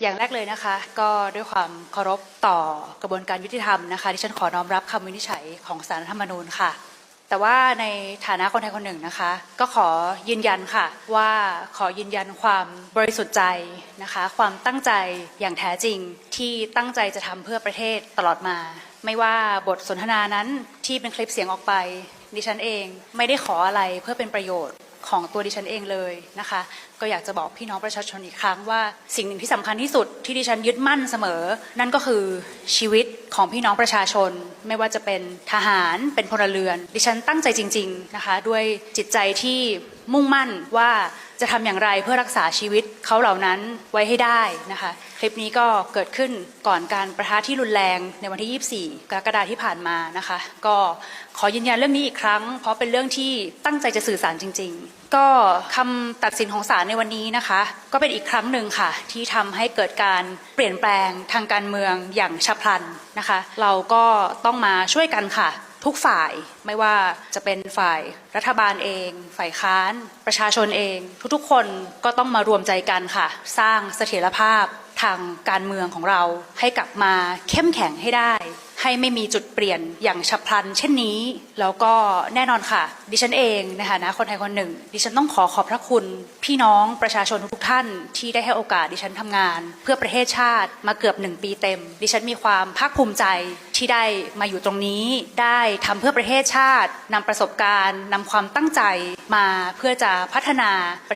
อย่างแรกเลยนะคะ ก็ด้วยความเคารพต่อกระบวนการยุติธรรมนะคะที่ฉันขอน้อมรับคำวินิจฉัยของศารัฐธรรมนูญค่ะ แต่ว่าในฐานะคนไทยคนหนึ่งนะคะ ก็ขอยืนยันค่ะ ว่าขอยืนยันความบริสุทธิ์ใจนะคะ ความตั้งใจอย่างแท้จริงที่ตั้งใจจะทำเพื่อประเทศตลอดมา ไม่ว่าบทสนทนานั้นที่เป็นคลิปเสียงออกไปดิฉันเองไม่ได้ขออะไรเพื่อเป็นประโยชน์ ของตัวดิฉันเองเลยนะคะ ก็อยากจะบอกพี่น้องประชาชนอีกครั้งว่า สิ่งหนึ่งที่สำคัญที่สุดที่ดิฉันยึดมั่นเสมอ นั่นก็คือชีวิตของพี่น้องประชาชน ไม่ว่าจะเป็นทหารเป็นพลเรือน ดิฉันตั้งใจจริง ๆนะคะ ด้วยจิตใจที่มุ่งมั่นว่า จะทำอย่างไรเพื่อรักษาชีวิตเขาเหล่านั้นไว้ให้ได้นะคะ คลิปนี้ก็เกิดขึ้นก่อนการประทะที่รุนแรงในวันที่ 24 กรกฎาคมที่ผ่านมานะคะ ก็ขอยืนยันเรื่องนี้อีกครั้ง เพราะเป็นเรื่องที่ตั้งใจจะสื่อสารจริง ๆ ก็คำตัดสินของศาลในวันนี้นะคะ ก็เป็นอีกครั้งหนึ่งค่ะ ที่ทำให้เกิดการเปลี่ยนแปลงทางการเมืองอย่างฉับพลันนะคะ เราก็ต้องมาช่วยกันค่ะ ทุกฝ่ายไม่ว่าจะเป็นฝ่ายรัฐบาลเอง ฝ่ายค้าน ประชาชนเอง ทุกๆ คนก็ต้องมารวมใจกันค่ะ สร้างเสถียรภาพทางการเมืองของเราให้กลับมาเข้มแข็งให้ได้ ให้ไม่มีจุดเปลี่ยนอย่างฉับพลัน เช่นนี้ แล้วก็แน่นอนค่ะ ดิฉันเองในฐานะคนไทยคนหนึ่ง ดิฉันต้องขอขอบพระคุณ พี่น้องประชาชนทุกท่าน ที่ได้ให้โอกาสดิฉันทำงาน เพื่อประเทศชาติมาเกือบหนึ่งปีเต็ม ดิฉันมีความภาคภูมิใจที่ได้มาอยู่ตรงนี้ ได้ทำเพื่อประเทศชาตินำประสบการณ์นำความตั้งใจมาเพื่อจะพัฒนา